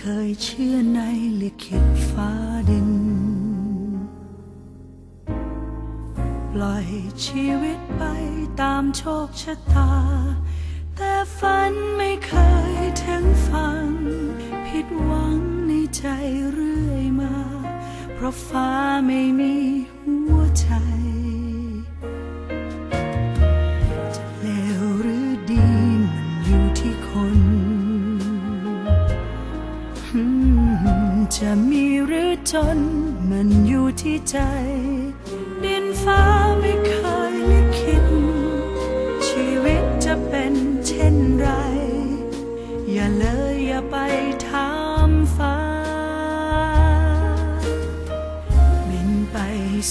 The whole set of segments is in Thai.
คยเชื่อในลิขิตฟ้าดิน ปล่อยชีวิตไปตามโชคชะตา แต่ฝันไม่เคยถึงฟัง ผิดหวังในใจเรื่อยมา เพราะฟ้าไม่มีหัวใจ จะมีหรือจนมันอยู่ที่ใจ ดินฟ้าไม่เคยลิขิตชีวิตจะเป็นเช่นไร อย่าเลยอย่าไปถามฟ้า บินไป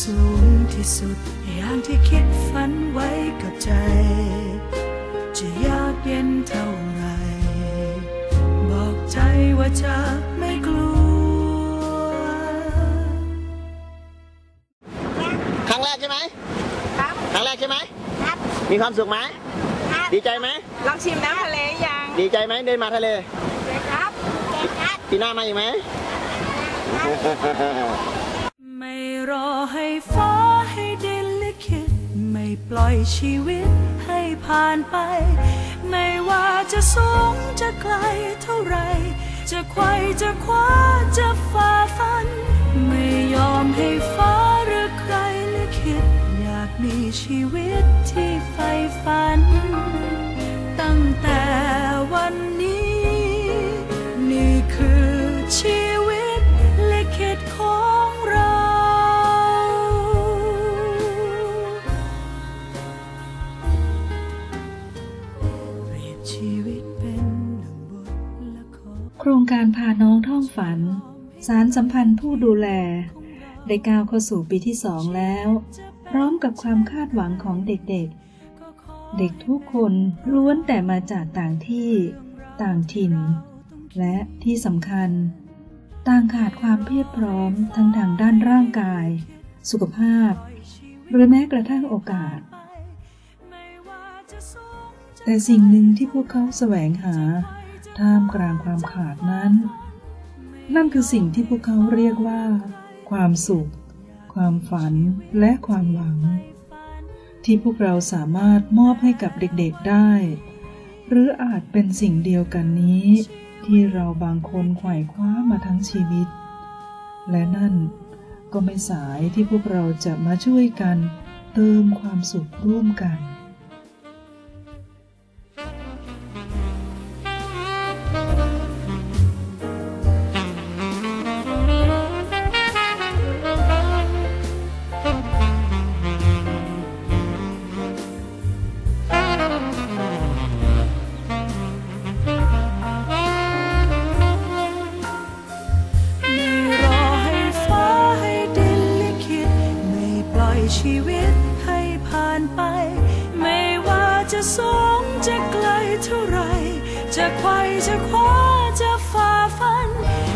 สูงที่สุด อย่างที่คิดฝันไว้กับใจ จะยากเย็นเท่าไหรบอกใจว่าจะ ครั้งแรกใช่ไหมครับ ครั้งแรกใช่ไหมครับ มีความสุขไหมครับ ดีใจไหมลองชิมน้ำทะเลยังดีใจไหมเดินมาทะเลเจ๊ครับเจ๊ครับปีหน้ามาอีกไหม ไม่รอให้ฟ้าให้ดินลิขิตไม่ปล่อยชีวิตให้ผ่านไป ไม่ว่าจะสูงจะไกลเท่าไร จะไขว่จะคว้าจะฝ่าฟัน ไม่ยอมให้ฟ้า มีชีวิตที่ใฝ่ฝัน ตั้งแต่วันนี้ นี่คือชีวิตลิขิตของเราเชีวิตเป็นดังบทละครโครงการพาน้องท่องฝัน สารสัมพันธ์ผู้ดูแล ได้ก้าวเข้าสู่ปีที่สองแล้ว พร้อมกับความคาดหวังของเด็กๆเด็กทุกคนล้วนแต่มาจากต่างที่ ต่างถิ่น และที่สำคัญ ต่างขาดความเพียบพร้อมทั้งทางด้านร่างกาย สุขภาพ หรือแม้กระทั่งโอกาส แต่สิ่งหนึ่งที่พวกเขาแสวงหา ท่ามกลางความขาดนั้น นั่นคือสิ่งที่พวกเขาเรียกว่า ความสุข ความฝันและความหวัง ที่พวกเราสามารถมอบให้กับเด็กๆได้ หรืออาจเป็นสิ่งเดียวกันนี้ ที่เราบางคนไขว่คว้ามาทั้งชีวิต และนั่นก็ไม่สายที่พวกเราจะมาช่วยกันเติมความสุขร่วมกัน จะสูงจะไกลเท่าไร จะไขว่จะคว้าจะฝ่าฟัน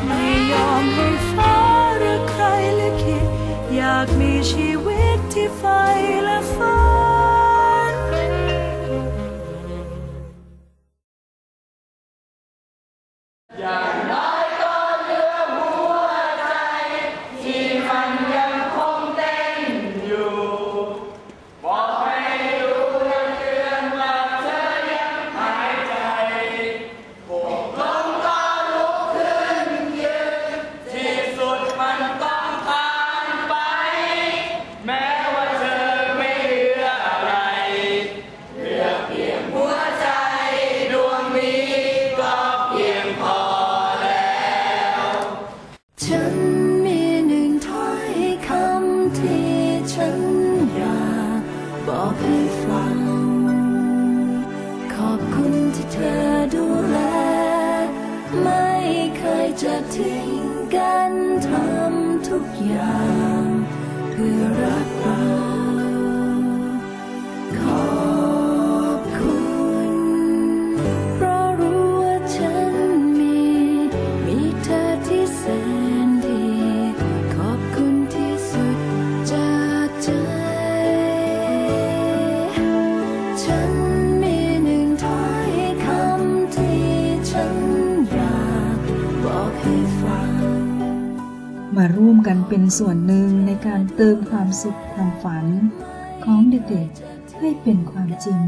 ไม่ยอมให้ฟ้าหรือใครลิขิตอยากมีชีวิตที่ไฟและฝัน บอกให้ฟัง ขอบคุณที่เธอดูแล ไม่เคยจะทิ้งกันทำทุกอย่าง เพื่อรักเรา มาร่วมกันเป็นส่วนหนึ่งในการเติมความสุขความฝัน ของเด็กๆให้เป็นความจริง